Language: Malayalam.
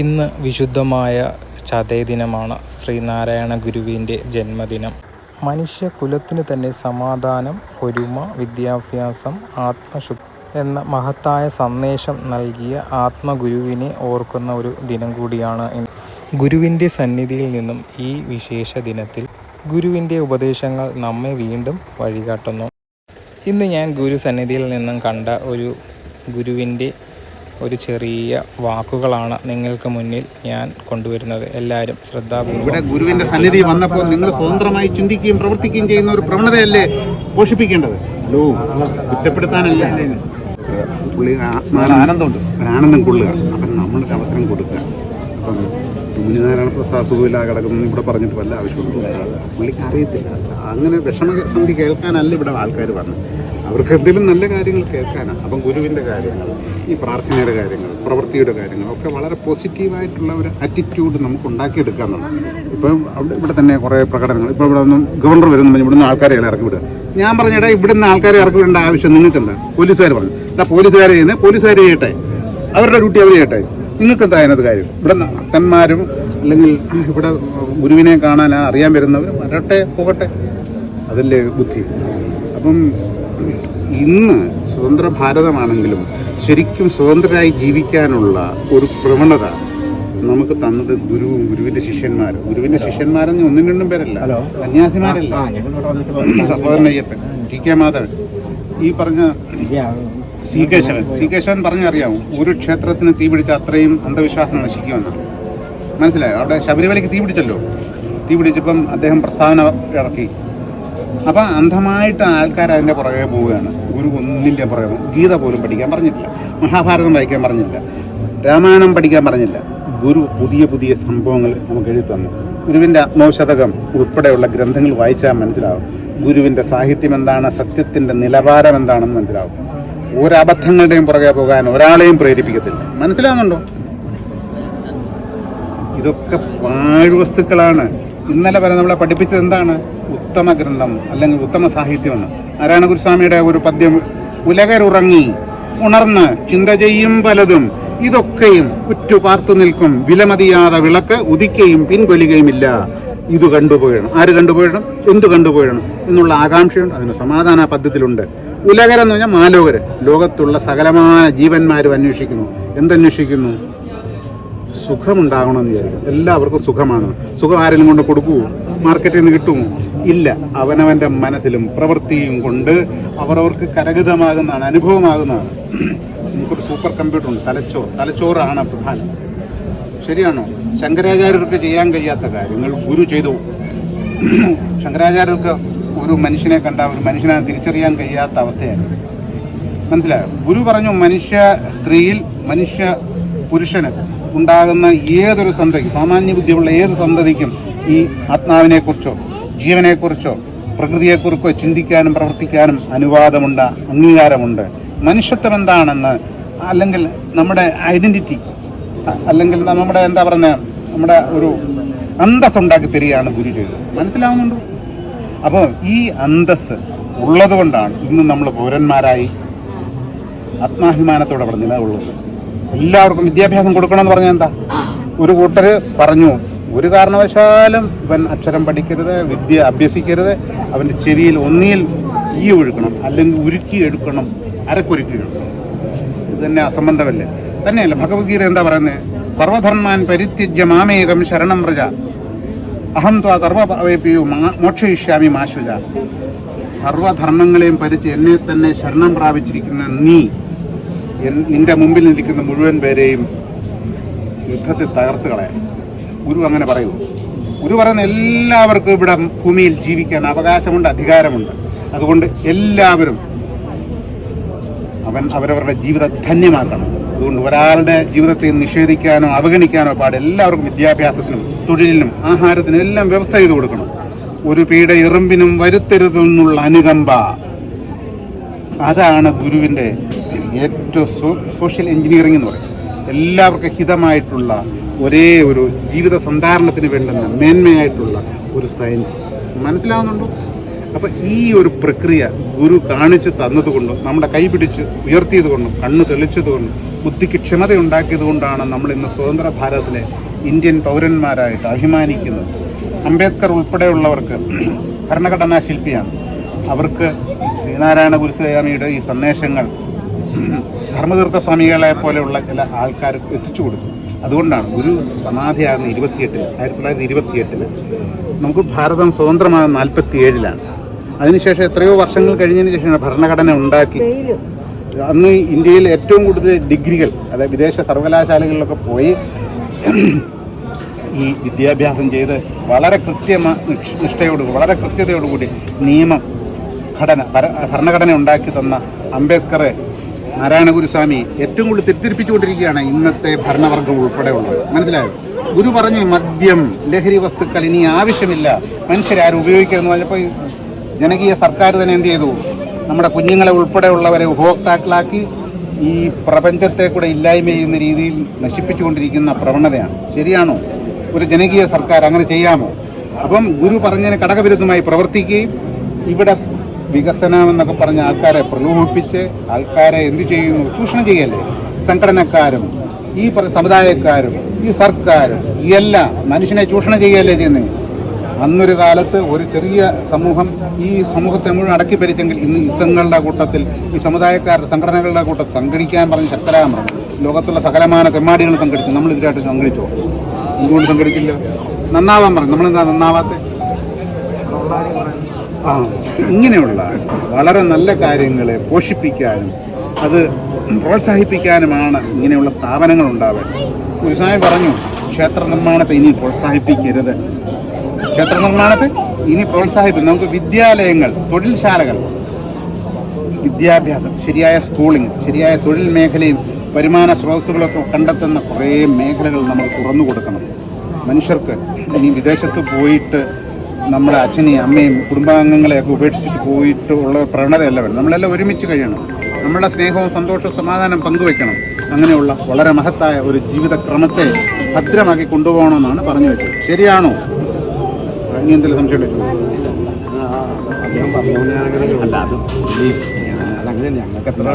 ഇന്ന് വിശുദ്ധമായ ചതയ ദിനമാണ് ശ്രീനാരായണ ഗുരുവിന്റെ ജന്മദിനം. മനുഷ്യകുലത്തിന് തന്നെ സമാധാനം ഒരുമ വിദ്യാഭ്യാസം ആത്മശു എന്ന മഹത്തായ സന്ദേശം നൽകിയ ആത്മഗുരുവിനെ ഓർക്കുന്ന ഒരു ദിനം കൂടിയാണ് ഗുരുവിന്റെ സന്നിധിയിൽ നിന്നും ഈ വിശേഷ ദിനത്തിൽ ഗുരുവിന്റെ ഉപദേശങ്ങൾ നമ്മെ വീണ്ടും വഴികാട്ടുന്നു. ഇന്ന് ഞാൻ ഗുരു സന്നിധിയിൽ നിന്നും കണ്ട ഒരു ഗുരുവിന്റെ ഒരു ചെറിയ വാക്കുകളാണ് നിങ്ങൾക്ക് മുന്നിൽ ഞാൻ കൊണ്ടുവരുന്നത്. എല്ലാവരും ശ്രദ്ധാപൂർവം ഇവിടെ ഗുരുവിന്റെ സന്നിധി വന്നപ്പോൾ നിങ്ങൾ സ്വതന്ത്രമായി ചിന്തിക്കുകയും പ്രവർത്തിക്കുകയും ചെയ്യുന്ന ഒരു പ്രവണതയല്ലേ പോഷിപ്പിക്കേണ്ടത്? ഹലോ കുറ്റപ്പെടുത്താനല്ല. പുള്ളി ആനന്ദമുണ്ട്. ആനന്ദം കൊള്ളുക. അപ്പം നമ്മൾക്ക് അവസരം കൊടുക്കുക. അപ്പം മുനിനാരായണ പ്രസാദ് സുഖമില്ലാതെ കിടക്കുന്നു ഇവിടെ പറഞ്ഞിട്ട് വല്ല ആവശ്യമുണ്ട്? പുള്ളിക്ക് അറിയത്തില്ല. അങ്ങനെ വിഷമസന്ധി കേൾക്കാനല്ല ഇവിടെ ആൾക്കാർ പറഞ്ഞത് അവർക്ക് എന്തെങ്കിലും നല്ല കാര്യങ്ങൾ കേൾക്കാനാണ്. അപ്പം ഗുരുവിന്റെ കാര്യങ്ങൾ ഈ പ്രാർത്ഥനയുടെ കാര്യങ്ങൾ പ്രവൃത്തിയുടെ കാര്യങ്ങൾ ഒക്കെ വളരെ പോസിറ്റീവായിട്ടുള്ള ഒരു ആറ്റിറ്റ്യൂഡ് നമുക്ക് ഉണ്ടാക്കിയെടുക്കാമെന്നാണ് ഇപ്പം അവിടെ ഇവിടെ തന്നെ കുറേ പ്രകടനങ്ങൾ. ഇപ്പോൾ ഇവിടെ ഒന്നും ഗവർണർ വരുന്നു ഇവിടെ നിന്ന് ആൾക്കാരെ ഇറക്കി വിടുക. ഞാൻ പറഞ്ഞിടാ ഇവിടെ നിന്ന് ആൾക്കാരെ ഇറക്കി വിടേണ്ട ആവശ്യം നിങ്ങൾക്കെന്താ പോലീസുകാർ പറഞ്ഞു എന്നാ പോലീസുകാർ ചെയ്യുന്നത് പോലീസുകാർ ചെയ്യട്ടെ. അവരുടെ ഡ്യൂട്ടി അവർ ചെയ്യട്ടെ. നിങ്ങൾക്ക് എന്താ അതിനകത്ത് കാര്യം? ഇവിടെ ഭക്തന്മാരും അല്ലെങ്കിൽ ഇവിടെ ഗുരുവിനെ കാണാൻ അറിയാൻ വരുന്നവർ വരട്ടെ പോകട്ടെ. അതല്ലേ ബുദ്ധി. അപ്പം ഇന്ന് സ്വതന്ത്ര ഭാരതമാണെങ്കിലും ശരിക്കും സ്വതന്ത്രരായി ജീവിക്കാനുള്ള ഒരു പ്രവണത നമുക്ക് തന്നത് ഗുരുവും ഗുരുവിന്റെ ശിഷ്യന്മാരും. ഗുരുവിന്റെ ശിഷ്യന്മാരെന്ന് ഒന്നും രണ്ടും പേരല്ല. കന്യാസിമാരല്ല സഹോദരൻ അയ്യപ്പൻ ടി കെ മാധവൻ. ഈ പറഞ്ഞ സി കേശവൻ സി കേശവൻ പറഞ്ഞറിയാവും ഒരു ക്ഷേത്രത്തിന് തീ പിടിച്ച അത്രയും അന്ധവിശ്വാസം നശിക്കുമെന്നാണ്. മനസ്സിലായോ? അവിടെ ശബരിമലയ്ക്ക് തീ പിടിച്ചല്ലോ. തീ പിടിച്ചപ്പം അദ്ദേഹം പ്രസ്താവന ഇറക്കി. അപ്പം അന്ധമായിട്ട് ആൾക്കാർ അതിന്റെ പുറകെ പോവുകയാണ്. ഗുരു ഒന്നിന്റെ പുറകെ ഗീത പോലും പഠിക്കാൻ പറഞ്ഞിട്ടില്ല. മഹാഭാരതം വായിക്കാൻ പറഞ്ഞില്ല. രാമായണം പഠിക്കാൻ പറഞ്ഞില്ല. ഗുരു പുതിയ പുതിയ സംഭവങ്ങൾ നമുക്ക് എഴുതി തന്നു. ഗുരുവിന്റെ ആത്മോശതകം ഉൾപ്പെടെയുള്ള ഗ്രന്ഥങ്ങൾ വായിച്ചാൽ മനസ്സിലാവും. ഗുരുവിന്റെ സാഹിത്യം എന്താണ് സത്യത്തിന്റെ നിലവാരം എന്താണെന്ന് മനസ്സിലാവും. ഒരബദ്ധങ്ങളുടെയും പുറകെ പോകാൻ ഒരാളെയും പ്രേരിപ്പിക്കത്തില്ല. മനസ്സിലാവുന്നുണ്ടോ? ഇതൊക്കെ പാഴ്വസ്തുക്കളാണ്. ഇന്നലെ വരെ നമ്മളെ പഠിപ്പിച്ചത് എന്താണ്? ഉത്തമ ഗ്രന്ഥം അല്ലെങ്കിൽ ഉത്തമ സാഹിത്യമെന്ന് നാരായണ ഗുരുസ്വാമിയുടെ ഒരു പദ്യം ഉലകരുറങ്ങി ഉണർന്ന് ചിന്ത ചെയ്യും പലതും. ഇതൊക്കെയും ഉറ്റു പാർത്തു നിൽക്കും. വിലമതിയാതെ വിളക്ക് ഉദിക്കുകയും പിൻകൊലികയുമില്ല ഇത് കണ്ടുപോയണം. ആര് കണ്ടുപോയണം? എന്ത് കണ്ടുപോയണം? എന്നുള്ള ആകാംക്ഷയുണ്ട് അതിന് സമാധാന പദ്ധതിയിലുണ്ട്. ഉലകരെന്ന് പറഞ്ഞാൽ മാലോകര്. ലോകത്തുള്ള സകലമായ ജീവന്മാരും അന്വേഷിക്കുന്നു. എന്തന്വേഷിക്കുന്നു സുഖമുണ്ടാകണമെന്ന് വിചാരിക്കും എല്ലാവർക്കും സുഖമാണ്. സുഖം ആരെങ്കിലും കൊണ്ട് കൊടുക്കൂ മാർക്കറ്റിൽ നിന്ന് കിട്ടുമോ? ഇല്ല. അവനവന്റെ മനസ്സിലും പ്രവൃത്തിയും കൊണ്ട് അവരവർക്ക് കരഗതമാകുന്നതാണ് അനുഭവമാകുന്നതാണ്. നമുക്കൊരു സൂപ്പർ കമ്പ്യൂട്ടർ ഉണ്ട്. തലച്ചോർ. തലച്ചോറാണ് പ്രധാനം. ശരിയാണോ? ശങ്കരാചാര്യർക്ക് ചെയ്യാൻ കഴിയാത്ത കാര്യങ്ങൾ ഗുരു ചെയ്തു. ശങ്കരാചാര്യർക്ക് ഒരു മനുഷ്യനെ കണ്ട ഒരു മനുഷ്യനെ തിരിച്ചറിയാൻ കഴിയാത്ത അവസ്ഥയാണ്. മനസ്സിലായോ? ഗുരു പറഞ്ഞു മനുഷ്യ സ്ത്രീയിൽ മനുഷ്യ പുരുഷന് ഉണ്ടാകുന്ന ഏതൊരു സന്തതി സാമാന്യ ബുദ്ധിയുള്ള ഏത് സന്തതിക്കും ഈ ആത്മാവിനെക്കുറിച്ചോ ജീവനെക്കുറിച്ചോ പ്രകൃതിയെക്കുറിച്ചോ ചിന്തിക്കാനും പ്രവർത്തിക്കാനും അനുവാദമുണ്ട് അംഗീകാരമുണ്ട്. മനുഷ്യത്വം എന്താണെന്ന് അല്ലെങ്കിൽ നമ്മുടെ ഐഡന്റിറ്റി അല്ലെങ്കിൽ നമ്മുടെ എന്താ പറയുക നമ്മുടെ ഒരു അന്തസ് ഉണ്ടാക്കി തരികയാണ് ഗുരു ചെയ്തത്. മനസ്സിലാവുന്നുണ്ടോ? അപ്പോൾ ഈ അന്തസ് ഉള്ളതുകൊണ്ടാണ് ഇന്ന് നമ്മൾ പൗരന്മാരായി ആത്മാഭിമാനത്തോടെ പറഞ്ഞില്ല നിലകൊള്ളുന്നത് എല്ലാവർക്കും വിദ്യാഭ്യാസം കൊടുക്കണമെന്ന് പറഞ്ഞാൽ എന്താ? ഒരു കൂട്ടർ പറഞ്ഞു ഒരു കാരണവശാലും ഇവൻ അക്ഷരം പഠിക്കരുത് വിദ്യ അഭ്യസിക്കരുത് അവന്റെ ചെവിയിൽ ഒന്നിയിൽ ഈ ഒഴുക്കണം അല്ലെങ്കിൽ ഉരുക്കി എടുക്കണം അരക്കൊരുക്കി എടുക്കണം. ഇത് തന്നെ അസംബന്ധമല്ലേ? തന്നെയല്ല? ഭഗവത്ഗീത എന്താ പറയുന്നത് സർവധർമാൻ പരിത്യജ്യ മാമേകം ശരണം പ്രജ അഹം ത്വാ സർവവേപ്പിയു മോക്ഷയിഷ്യാമി മാശുജ സർവധർമ്മങ്ങളെയും പരിച്ച് എന്നെ തന്നെ ശരണം പ്രാപിച്ചിരിക്കുന്ന നീ. നിന്റെ മുമ്പിൽ നിൽക്കുന്ന മുഴുവൻ പേരെയും യുദ്ധത്തിൽ തകർത്ത് കളയാൻ. ഗുരു അങ്ങനെ പറയൂ ഗുരു പറയുന്ന എല്ലാവർക്കും ഇവിടെ ഭൂമിയിൽ ജീവിക്കാൻ അവകാശമുണ്ട് അധികാരമുണ്ട്. അതുകൊണ്ട് എല്ലാവരും അവൻ അവരവരുടെ ജീവിതം ധന്യമാക്കണം. അതുകൊണ്ട് ഒരാളുടെ ജീവിതത്തെ നിഷേധിക്കാനോ അവഗണിക്കാനോ പാടെ എല്ലാവർക്കും വിദ്യാഭ്യാസത്തിനും തൊഴിലിനും ആഹാരത്തിനും എല്ലാം വ്യവസ്ഥ ചെയ്തു കൊടുക്കണം. ഒരു പീഡ ഇറുമ്പിനും വരുത്തരുതെന്നുള്ള അനുകമ്പ. അതാണ് ഗുരുവിന്റെ ഏറ്റവും സോഷ്യൽ എഞ്ചിനീയറിംഗ് എന്ന് പറയും. എല്ലാവർക്കും ഹിതമായിട്ടുള്ള ഒരേ ഒരു ജീവിത സന്ധാരണത്തിന് വേണ്ടുന്ന മേന്മയായിട്ടുള്ള ഒരു സയൻസ് മനസ്സിലാവുന്നുണ്ടോ? അപ്പോൾ ഈ ഒരു പ്രക്രിയ ഗുരു കാണിച്ചു തന്നതുകൊണ്ടും നമ്മുടെ കൈപിടിച്ച് ഉയർത്തിയതുകൊണ്ടും കണ്ണ് തെളിച്ചതുകൊണ്ടും ബുദ്ധിക്ക് ക്ഷമത ഉണ്ടാക്കിയത് കൊണ്ടാണ് നമ്മൾ ഇന്ന് സ്വതന്ത്ര ഭാരതത്തിലെ ഇന്ത്യൻ പൗരന്മാരായിട്ട് അഭിമാനിക്കുന്നത്. അംബേദ്കർ ഉൾപ്പെടെയുള്ളവർക്ക് ഭരണഘടനാ ശില്പിയാണ്. അവർക്ക് ശ്രീനാരായണ ഗുരുസ്വാമിയുടെ ഈ സന്ദേശങ്ങൾ ധർമ്മതീർത്ഥ സ്വാമികളെ പോലെയുള്ള ചില ആൾക്കാർ എത്തിച്ചു കൊടുത്തു. അതുകൊണ്ടാണ് ഗുരു സമാധിയാകുന്ന ഇരുപത്തിയെട്ടിൽ ആയിരത്തി തൊള്ളായിരത്തി ഇരുപത്തിയെട്ടിൽ നമുക്ക് ഭാരതം സ്വതന്ത്രമാകുന്ന നാൽപ്പത്തി ഏഴിലാണ് അതിനുശേഷം എത്രയോ വർഷങ്ങൾ കഴിഞ്ഞതിന് ശേഷമാണ് ഭരണഘടന ഉണ്ടാക്കി. അന്ന് ഇന്ത്യയിൽ ഏറ്റവും കൂടുതൽ ഡിഗ്രികൾ അതായത് വിദേശ സർവകലാശാലകളിലൊക്കെ പോയി ഈ വിദ്യാഭ്യാസം ചെയ്ത് വളരെ കൃത്യമായി നിഷ്ഠയോട് വളരെ കൃത്യതയോടുകൂടി നിയമം ഘടന ഭര- ഭരണഘടന ഉണ്ടാക്കി തന്ന അംബേദ്കറെ നാരായണ ഗുരുസ്വാമി ഏറ്റവും കൂടുതൽ തെറ്റിദ്ധരിപ്പിച്ചുകൊണ്ടിരിക്കുകയാണ് ഇന്നത്തെ ഭരണവർഗം ഉൾപ്പെടെയുള്ളത് മനസ്സിലായോ? ഗുരു പറഞ്ഞു മദ്യം ലഹരി വസ്തുക്കൾ ഇനി ആവശ്യമില്ല. മനുഷ്യരാരും ഉപയോഗിക്കരുതെന്ന് പറഞ്ഞപ്പോൾ ജനകീയ സർക്കാർ തന്നെ എന്ത് ചെയ്തു? നമ്മുടെ കുഞ്ഞുങ്ങളെ ഉൾപ്പെടെയുള്ളവരെ ഉപഭോക്താക്കളാക്കി ഈ പ്രപഞ്ചത്തെ കൂടെ ഇല്ലായ്മ ചെയ്യുന്ന രീതിയിൽ നശിപ്പിച്ചുകൊണ്ടിരിക്കുന്ന പ്രവണതയാണ്. ശരിയാണോ? ഒരു ജനകീയ സർക്കാർ അങ്ങനെ ചെയ്യാമോ? അപ്പം ഗുരു പറഞ്ഞതിന് കടകവിരുദ്ധമായി പ്രവർത്തിക്കുകയും ഇവിടെ വികസനം എന്നൊക്കെ പറഞ്ഞ ആൾക്കാരെ പ്രലോഭിപ്പിച്ച് ആൾക്കാരെ എന്ത് ചെയ്യുന്നു? ചൂഷണം ചെയ്യല്ലേ? സംഘടനക്കാരും ഈ സമുദായക്കാരും ഈ സർക്കാരും എല്ലാം മനുഷ്യനെ ചൂഷണം ചെയ്യല്ലേ ചെയ്യുന്നത് അന്നൊരു കാലത്ത് ഒരു ചെറിയ സമൂഹം ഈ സമൂഹത്തെ മുഴുവൻ അടക്കി ഭരിച്ചെങ്കിൽ ഇന്ന് ഇസങ്ങളുടെ കൂട്ടത്തിൽ ഈ സമുദായക്കാരുടെ സംഘടനകളുടെ കൂട്ടത്തിൽ സംഘടിക്കാൻ പറഞ്ഞ് ശക്തരാമ ലോകത്തുള്ള സകലമാന തെമ്മാടികൾ സംഘടിച്ചു നമ്മൾ ഇതിനായിട്ട് സംഘടിച്ചോ? എന്തുകൊണ്ട് സംഘടിച്ചില്ല? നന്നാവാൻ പറഞ്ഞു. നമ്മളെന്താ നന്നാവാത്ത? ഇങ്ങനെയുള്ള വളരെ നല്ല കാര്യങ്ങളെ പോഷിപ്പിക്കാനും അത് പ്രോത്സാഹിപ്പിക്കാനുമാണ് ഇങ്ങനെയുള്ള സ്ഥാപനങ്ങൾ ഉണ്ടാവേണ്ടത് ഗുരുസ്വാമി പറഞ്ഞു ക്ഷേത്ര നിർമ്മാണത്തെ ഇനി പ്രോത്സാഹിപ്പിക്കരുത്. ക്ഷേത്ര നിർമ്മാണത്തെ ഇനി പ്രോത്സാഹിപ്പിക്കും നമുക്ക് വിദ്യാലയങ്ങൾ തൊഴിൽശാലകൾ വിദ്യാഭ്യാസം ശരിയായ സ്കൂളിംഗ് ശരിയായ തൊഴിൽ മേഖലയും വരുമാന സ്രോതസ്സുകളൊക്കെ കണ്ടെത്തുന്ന കുറേ മേഖലകൾ നമ്മൾ തുറന്നു കൊടുക്കണം. മനുഷ്യർക്ക് ഇനി വിദേശത്ത് പോയിട്ട് നമ്മുടെ അച്ഛനെയും അമ്മയും കുടുംബാംഗങ്ങളെയൊക്കെ ഉപേക്ഷിച്ചിട്ട് പോയിട്ട് ഉള്ള പ്രവണതയല്ല വേണം നമ്മളെല്ലാം ഒരുമിച്ച് കഴിയണം. നമ്മളുടെ സ്നേഹവും സന്തോഷവും സമാധാനം പങ്കുവെക്കണം അങ്ങനെയുള്ള വളരെ മഹത്തായ ഒരു ജീവിതക്രമത്തെ ഭദ്രമാക്കി കൊണ്ടുപോകണമെന്നാണ് പറഞ്ഞു വെച്ചത്. ശരിയാണോ? ഇനി എന്തെങ്കിലും സംശയം അല്ല അത് ഞങ്ങൾക്ക് എത്ര